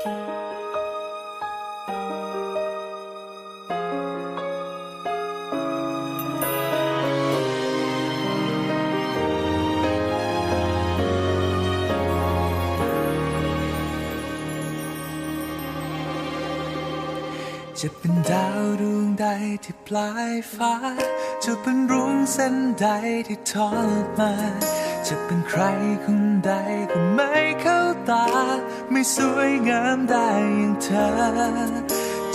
จะเป็นดาวดวงใดที่ปลายฟ้า จะเป็นรุ้งเส้นใดที่ทอดมา จะเป็นใครคนใดก็ไม่เคยา ไม่สวยงามได้อย่างเธอ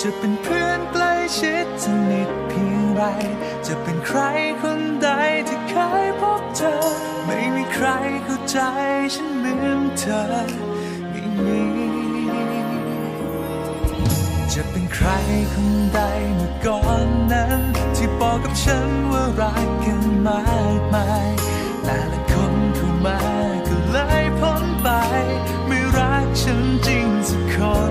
จะเป็นเพื่อนใกล้ชิดสนิทเพียงไร จะเป็นใครคนใดที่เคยพบเธอ ไม่มีใครเข้าใจฉันเหมือนเธอไม่มีจะเป็นใครคนใดเมื่อก่อนนั้น ที่บอกกับฉันว่ารักกันมากมายแต่ละคนเข้ามา call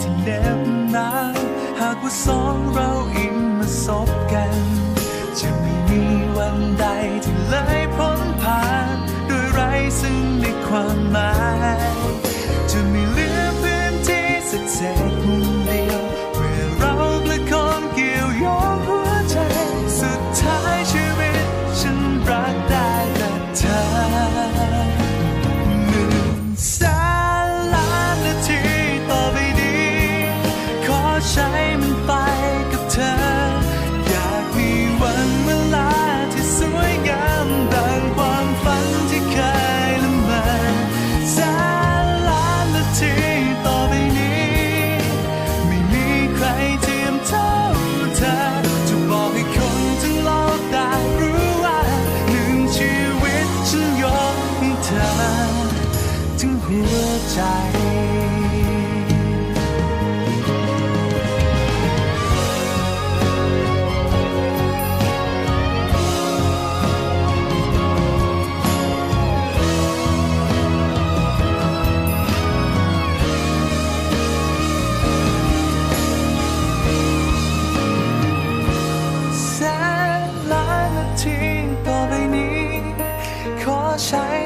ที่เน็บหนาหากว่าสองเราอิ่มมาสบกัน จะไม่มีวันใดที่เลยพ้นผ่าน โดยไร้ซึ่งในความหมาย 在